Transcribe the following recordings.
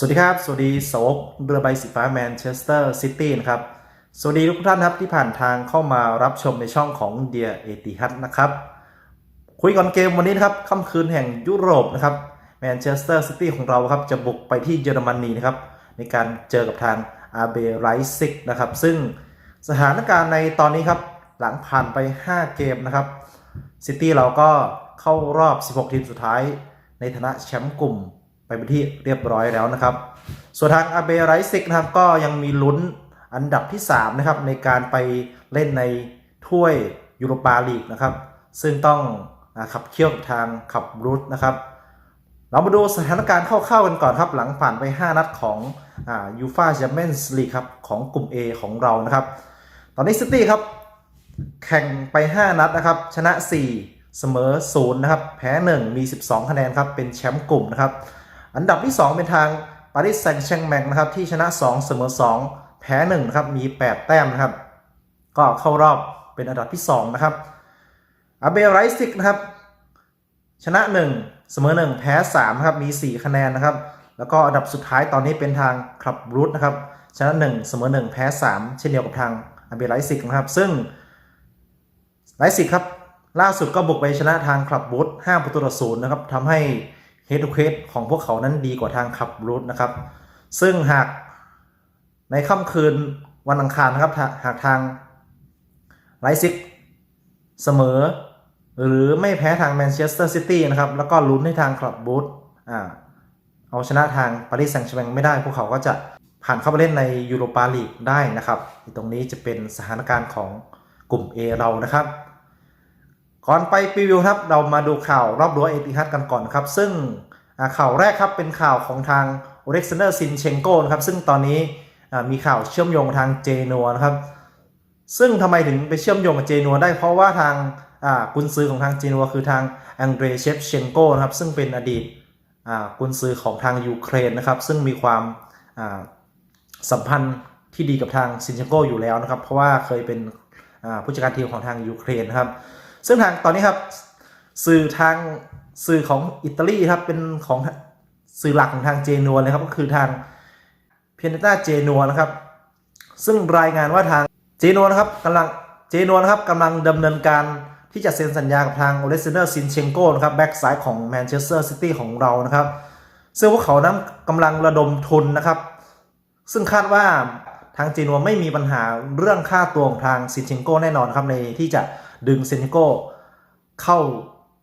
สวัสดีครับ สวัสดีโซกเรือใบสีฟ้าแมนเชสเตอร์ซิตี้นะครับ สวัสดีทุกท่านครับที่ผ่านทางเข้ามารับชมในช่องของเดียเอติฮัตนะครับ คุยก่อนเกมวันนี้นะครับค่ำคืนแห่งยุโรปนะครับแมนเชสเตอร์ซิตี้ของเราครับจะบุกไปที่เยอรมนีนะครับ ในการเจอกับทางอาเบไรซิกนะครับ ซึ่งสถานการณ์ในตอนนี้ครับ หลังผ่านไป 5 เกมนะครับซิตี้เราก็เข้ารอบ 16 ทีมสุดท้ายในฐานะแชมป์กลุ่ม ไปเป็นที่เรียบร้อยแล้วนะครับ ส่วนทางอาเบไรซิกนะครับก็ยังมีลุ้นอันดับที่ 3 นะครับ ในการไปเล่นในถ้วยยูโรปาลีกนะครับ ซึ่งต้องขับเคี่ยวทางขับรูทนะครับ เรามาดูสถานการณ์คร่าวๆกันก่อนครับ หลังผ่านไป 5 นัดของยูฟาแชมเปี้ยนส์ลีกครับของกลุ่ม A ของเรานะครับ ตอนนี้ซิตี้ครับ แข่งไป 5 นัดนะครับ ชนะ 4 เสมอ0นะครับ แพ้ 1 มี 12 คะแนนครับ เป็นแชมป์กลุ่มนะครับ อันดับที่ 2 เป็นทางปารีสแซงต์แชงแมงนะครับที่ชนะ 2 เสมอ 2 แพ้1นะครับมี 8 แต้มนะครับ ก็เข้ารอบเป็นอันดับที่ 2 นะครับอาเบลไรซิกนะครับชนะ 1 เสมอ 1 แพ้3ครับมี 4 คะแนนนะครับ แล้วก็อันดับสุดท้ายตอนนี้เป็นทางคลับรูทนะครับชนะ 1 เสมอ 1 แพ้ 3 เช่นเดียวกับทางอาเบลไรซิกนะครับ ซึ่งไรซิกครับล่าสุดก็บุกไปชนะทางคลับบูธ5ประตูต่อศูนย์นะครับทำให้ เฮด o ู h ของพวกเขานั้นดีกว่าทางคลับบูธนะครับ ซึ่งหากในค่ำคืนวันอังคารนะครับ หากทางไรซิกเสมอ หรือไม่แพ้ทางแมนเชสเตอร์ซิตี้นะครับ แล้วก็ลุ้นให้ทางคลับบูธอ่าเอาชนะทางปารีสแซงต์แชร์แมงไม่ได้ พวกเขาก็จะผ่านเข้าไปเล่นในยูโรปาลีกได้นะครับ ตรงนี้จะเป็นสถานการณ์ของกลุ่ม A เรานะครับ ก่อนไปรีวิวครับเรามาดูข่าวรอบรั้วเอติฮัดกันก่อนครับ ซึ่งข่าวแรกครับเป็นข่าวของทางอเล็กซานเดอร์ซินเชงโกนะครับซึ่งตอนนี้มีข่าวเชื่อมโยงทางเจนัวนะครับ ซึ่งทำไมถึงไปเชื่อมโยงกับเจนัวได้เพราะว่าทางกุนซือของทางเจนัวคือทางอังเดรเชฟเชงโกนะครับซึ่งเป็นอดีตกุนซือของทางยูเครนนะครับ ซึ่งมีความสัมพันธ์ที่ดีกับทางซินเชงโกอยู่แล้วนะครับ เพราะว่าเคยเป็นผู้จัดการทีมของทางยูเครนนะครับ ซึ่งทางตอนนี้ครับสื่อทางสื่อของอิตาลีครับเป็นของสื่อหลักของทางเจนัวเลยครับก็คือทางเพียนต้าเจนัวนะครับ ซึ่งรายงานว่าทางเจนัวนะครับกำลังเจนัวนะครับกำลังดำเนินการที่จะเซ็นสัญญากับทางโอเลสเนอร์ซินเชงโกนะครับแบ็กซ้ายของแมนเชสเตอร์ซิตี้ของเรานะครับ ซึ่งพวกเขานั้นกำลังระดมทุนนะครับ ซึ่งคาดว่าทางเจนัวไม่มีปัญหาเรื่องค่าตัวของทางซินเชงโกแน่นอนครับในที่จะ ดึงเซนโกเข้า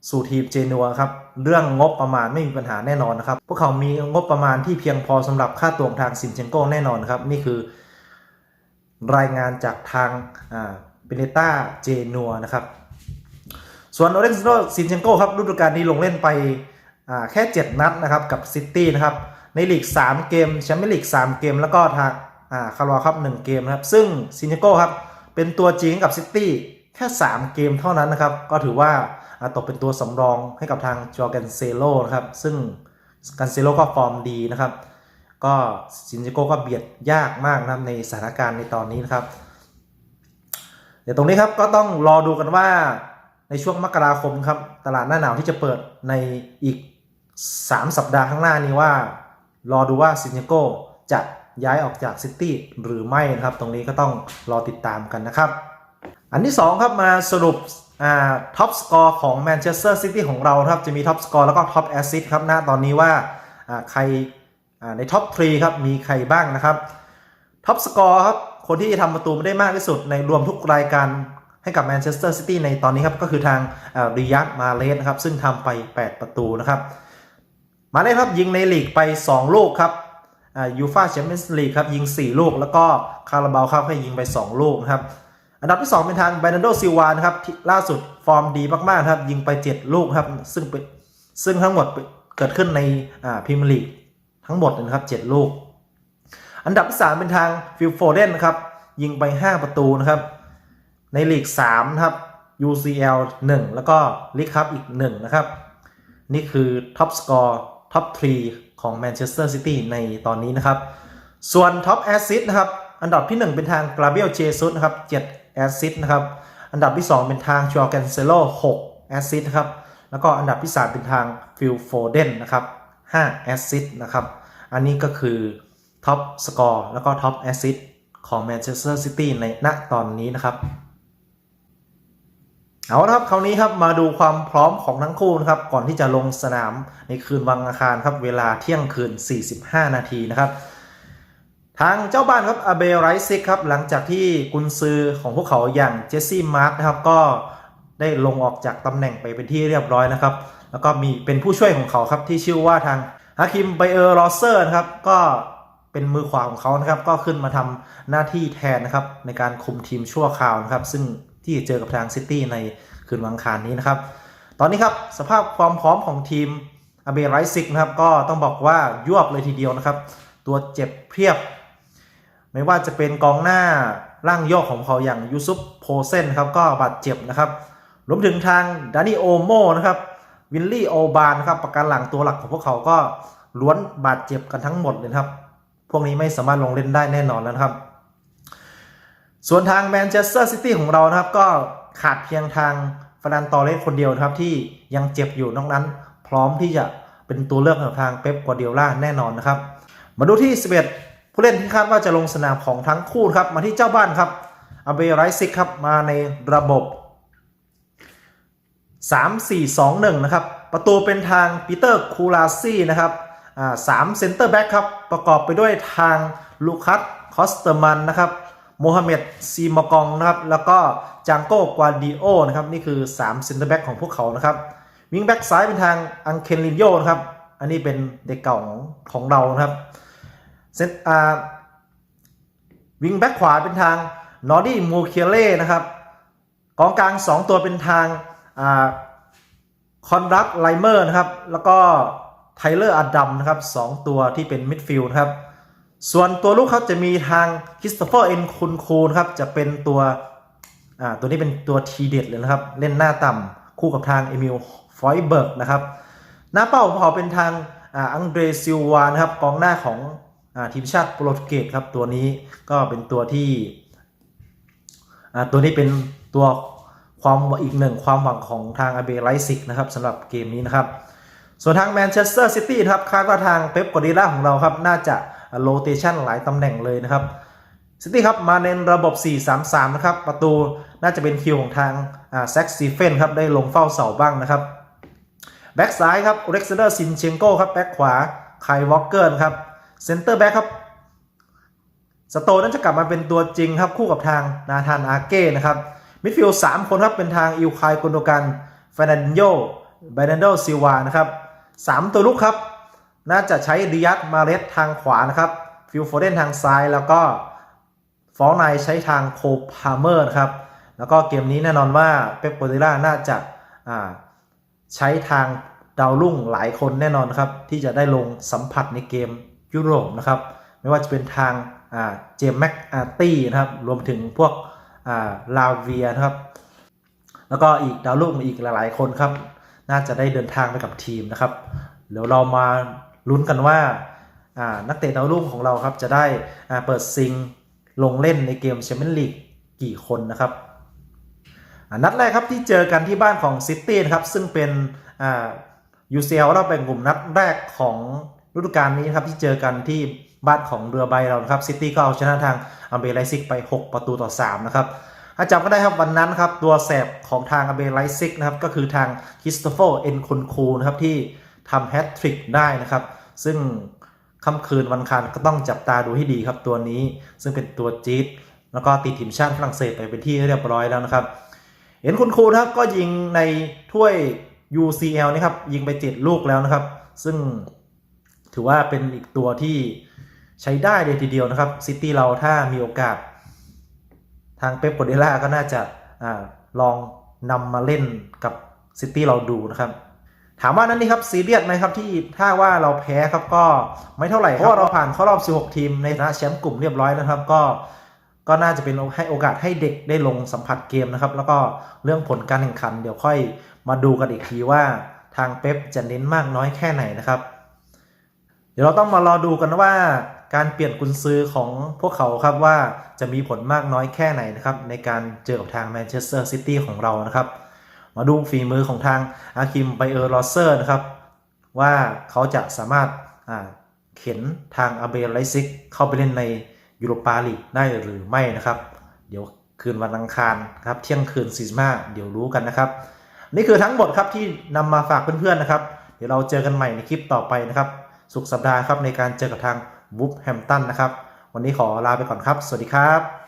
สู่ทีมเจนัวครับ เรื่องงบประมาณไม่มีปัญหาแน่นอนนะครับ พวกเขามีงบประมาณที่เพียงพอสำหรับค่าตัวทางซินเชนโกแน่นอนครับ นี่คือ รายงานจากทางเบเนต้าเจนัวนะครับ ส่วนโอเล็กซ์โนซินเชนโกครับฤดูกาลนี้ลงเล่นไปแค่ 7 นัดนะครับกับซิตี้นะครับในลีก 3 เกมแชมเปี้ยนลีก 3 เกม แล้วก็ทางคาร์ลครับ 1 เกมนะครับ ซึ่งซินเชนโกครับเป็นตัวจริงกับซิตี้ แค่ 3 เกมเท่านั้นนะครับ ก็ถือว่าตกเป็นตัวสำรองให้กับทางจอร์แกนเซโลนะครับ ซึ่งกันเซโลก็ฟอร์มดีนะครับ ก็ซินจิโกก็เบียดยากมากนะครับในสถานการณ์ในตอนนี้นะครับ เดี๋ยวตรงนี้ครับก็ต้องรอดูกันว่าในช่วงมกราคมครับตลาดหน้าหนาวที่จะเปิดในอีก 3 สัปดาห์ข้างหน้านี้ว่า รอดูว่าซินจิโกจะย้ายออกจากซิตี้หรือไม่นะครับ ตรงนี้ก็ต้องรอติดตามกันนะครับ อันที่ 2 ครับมาสรุปท็อปสกอร์ของแมนเชสเตอร์ซิตี้ของเราครับจะมีท็อปสกอร์แล้วก็ท็อปแอสซิสต์ครับณตอนนี้ว่าใครในท็อปทรีครับมีใครบ้างนะครับท็อปสกอร์ครับคนที่ทำประตูได้มากที่สุดในรวมทุกรายการให้กับแมนเชสเตอร์ซิตี้ในตอนนี้ครับก็คือทางริยัตมาเลสนะครับซึ่งทำไป 8 ประตูนะครับมาเลสครับยิงในลีกไป 2 ลูกครับยูฟาแชมเปี้ยนส์ลีกครับยิง 4 ลูก แล้วก็คาราบาวครับให้ยิงไป 2 ลูกนะครับ อันดับที่ 2 เป็นทางเบรนโดซิวานะครับที่ล่าสุดฟอร์มดีมากๆครับ ยิงไป 7 ลูกครับ ซึ่งเป็นซึ่งทั้งหมดเกิดขึ้นในพรีเมียร์ลีกทั้งหมดนะครับ 7 ลูก อันดับที่ 3 เป็นทางฟิลโฟเดนนะครับ ยิงไป 5 ประตูนะครับ ในลีก3นะครับ UCL 1 แล้วก็ลีกคัพอีก 1 นะครับ นี่คือท็อปสกอร์ท็อป3ของแมนเชสเตอร์ซิตี้ในตอนนี้นะครับ ส่วนท็อปแอสซิสนะครับ อันดับที่ 1 เป็นทางกราเบียลเจซุสนะครับ7 แอซิสนะครับ อันดับที่ 2 เป็นทางชัวแกนเซโล6แอซิสนะครับ แล้วก็อันดับที่ 3 เป็นทางฟิลโฟเดนนะครับ5แอซิสนะครับ อันนี้ก็คือท็อปสกอร์แล้วก็ท็อปแอซิสของแมนเชสเตอร์ซิตี้ในณตอนนี้นะครับ เอาละครับคราวนี้ครับมาดูความพร้อมของทั้งคู่นะครับ ก่อนที่จะลงสนามในคืนวันอังคารครับ เวลาเที่ยงคืน 45 นาทีนะครับ ทางเจ้าบ้านครับอาเบไรซิกครับหลังจากที่กุนซือของพวกเขาอย่างเจสซี่มาร์กนะครับก็ได้ลงออกจากตำแหน่งไปเป็นที่เรียบร้อยนะครับ แล้วก็มีเป็นผู้ช่วยของเขาครับที่ชื่อว่าทางฮาคิมไบเออร์ลอเซอร์นะครับก็เป็นมือขวาของเขานะครับก็ขึ้นมาทำหน้าที่แทนนะครับในการคุมทีมชั่วคราวนะครับซึ่งที่จะเจอกับทางซิตี้ในคืนวันอังคารนี้นะครับ ตอนนี้ครับสภาพความพร้อมของทีมอาเบไรซิกนะครับก็ต้องบอกว่ายวบเลยทีเดียวนะครับ ตัวเจ็บเพียบ ไม่ว่าจะเป็นกองหน้าร่างโยกของเขาอย่างยูซุปโพเซนครับก็บาดเจ็บนะครับ รวมถึงทางดานิโอโมนะครับวินลี่โอบานนะครับประกันหลังตัวหลักของพวกเขาก็ล้วนบาดเจ็บกันทั้งหมดเลยครับ พวกนี้ไม่สามารถลงเล่นได้แน่นอนแล้วนะครับ ส่วนทางแมนเชสเตอร์ซิตี้ของเรานะครับ ก็ขาดเพียงทางฟรนันตอเรสคนเดียวนะครับที่ยังเจ็บอยู่นอกนั้น พร้อมที่จะเป็นตัวเลือกของทางเป๊ปกัวเดียล่าแน่นอนนะครับ มาดูที่ 11 ผู้เล่นที่คาดว่าจะลงสนามของทั้งคู่ครับมาที่เจ้าบ้านครับอาเบไรซิกครับมาในระบบ 3-4-2-1 นะครับ ประตูเป็นทางปีเตอร์คูลาซี่นะครับสามเซนเตอร์แบ็กครับ ประกอบไปด้วยทางลูคัสคอสเตอร์มันนะครับโมฮัมเหม็ดซีมากองนะครับ แล้วก็จังโก้กวาดิโอนะครับ นี่คือ3เซนเตอร์แบ็กของพวกเขานะครับวิงแบ็กซ้ายเป็นทางอังเคนลินโยนะครับ อันนี้เป็นเด็กเก่าของของเรานะครับ เซนอาวิงแบ็กขวาเป็นทางนอร์ดี้มูเคียเล่นะครับกองกลาง 2 ตัวเป็นทางคอนรักไลเมอร์นะครับ แล้วก็ไทเลอร์อดัมนะครับสองตัวที่เป็นมิดฟิลด์นะครับ ส่วนตัวลูกครับจะมีทางคริสโตเฟอร์เอ็นคุนคูนครับ จะเป็นตัวตัวนี้เป็นตัวทีเด็ดเลยนะครับ เล่นหน้าต่ำคู่กับทางเอมิลฟอยเบิร์กนะครับ หน้าเป้าของเขาเป็นทางอังเดรซิลวานะครับกองหน้าของ ทีมชาติโปรตุเกสครับตัวนี้ก็เป็นตัวที่ตัวนี้เป็นตัวความอีกหนึ่งความหวังของทางอาเบไลซิกนะครับสำหรับเกมนี้นะครับ ส่วนทางแมนเชสเตอร์ซิตี้ครับคาดว่าทางเป๊ปกอดิล่าของเราครับน่าจะโรเตชันหลายตำแหน่งเลยนะครับซิตี้ครับมาในระบบ 4-3-3 นะครับ ประตูน่าจะเป็นคิวของทางแซ็กซีเฟนครับได้ลงเฝ้าเสาบ้างนะครับแบ็กซ้ายครับอเล็กซานเดอร์ซินเชนโก้ครับแบ็กขวาไควอลเกอร์ครับ เซนเตอร์แบ็กครับสโตนนั้นจะกลับมาเป็นตัวจริงครับ คู่กับทางนาธานอาเก้นะครับมิดฟิลด์สามคนครับ เป็นทางอิลคายกุนโดกันเฟรนันโยไบนันโดซิวานะครับสามตัวลุกครับ น่าจะใช้ดิยัตมาเรสทางขวานะครับฟิลโฟเดนทางซ้ายแล้วก็ฟอลไนใช้ทางโคพาเมอร์นะครับ แล้วก็เกมนี้แน่นอนว่าเป๊ปโกเดล่าน่าจะใช้ทางดาวรุ่งหลายคนแน่นอนครับ ที่จะได้ลงสัมผัสในเกม ยุโรปนะครับ ไม่ว่าจะเป็นทางเจมแม็กอาร์ตี้นะครับ รวมถึงพวกลาเวียนะครับ แล้วก็อีกดาวรุ่งอีกหลายๆคนครับ น่าจะได้เดินทางไปกับทีมนะครับเดี๋ยวเรามาลุ้นกันว่านักเตะดาวรุ่งของเราครับจะได้เปิดซิงลงเล่นในเกมแชมเปี้ยนลีกกี่คนนะครับนัดแรกครับที่เจอกันที่บ้านของซิตี้นะครับซึ่งเป็นยูซีเอลเราเป็นกลุ่มนัดแรกของ ฤดูกาลนี้ครับที่เจอกันที่บ้านของเรือใบเราครับซิตี้ก็เอาชนะทางอัมเบไลซิกไป 6 ประตูต่อ 3 นะครับถ้าจำก็ได้ครับวันนั้นครับตัวแสบของทางอัมเบไลซิกนะครับก็คือทางคริสโตเฟอร์เอ็นคุนคูนะครับที่ทำแฮตทริกได้นะครับ ซึ่งค่ำคืนวันคันก็ต้องจับตาดูให้ดีครับตัวนี้ ซึ่งเป็นตัวจี๊ดแล้วก็ติดทีมชาติฝรั่งเศสไปเป็นที่เรียบร้อยแล้วนะครับเห็นคุณครูนะครับก็ยิงในถ้วย UCL นะครับยิงไป 7 ลูกแล้วนะครับ ซึ่ง ถือว่าเป็นอีกตัวที่ใช้ได้เลยทีเดียวนะครับซิตี้เราถ้ามีโอกาส ทางเป๊ปโกเดล่าก็น่าจะอลองนำมาเล่นกับซิตี้เราดูนะครับ ถามว่านั้นนี่ครับซีเรียสไหมครับที่ถ้าว่าเราแพ้ครับก็ไม่เท่าไหร่เพราะว่าเราผ่านเข้ารอบ 16 ทีมในฐานะแชมป์กลุ่มเรียบร้อยนะครับก็ก็น่าจะเป็นให้โอกาสให้เด็กได้ลงสัมผัสเกมนะครับ แล้วก็เรื่องผลการแข่งขัน เดี๋ยวค่อยมาดูกันอีกทีว่าทางเป๊ปจะเน้นมากน้อยแค่ไหนนะครับ เดี๋ยวเราต้องมารอดูกันว่าการเปลี่ยนกุญซือของพวกเขาครับว่าจะมีผลมากน้อยแค่ไหนนะครับในการเจอกับทางแมนเชสเตอร์ซิตี้ของเรานะครับ มาดูฝีมือของทางอาคิมไบเออร์ลอเซอร์นะครับ ว่าเขาจะสามารถเข็นทางอาเบลไลซิกเข้าไปเล่นในยูโรปาลีกได้หรือไม่นะครับ เดี๋ยวคืนวันอังคารครับเที่ยงคืนซีมาเดี๋ยวรู้กันนะครับ นี่คือทั้งหมดครับที่นำมาฝากเพื่อนๆนะครับ เดี๋ยวเราเจอกันใหม่ในคลิปต่อไปนะครับ สุขสัปดาห์ครับในการเจอกับทางวูฟแฮมตันนะครับ วันนี้ขอลาไปก่อนครับ สวัสดีครับ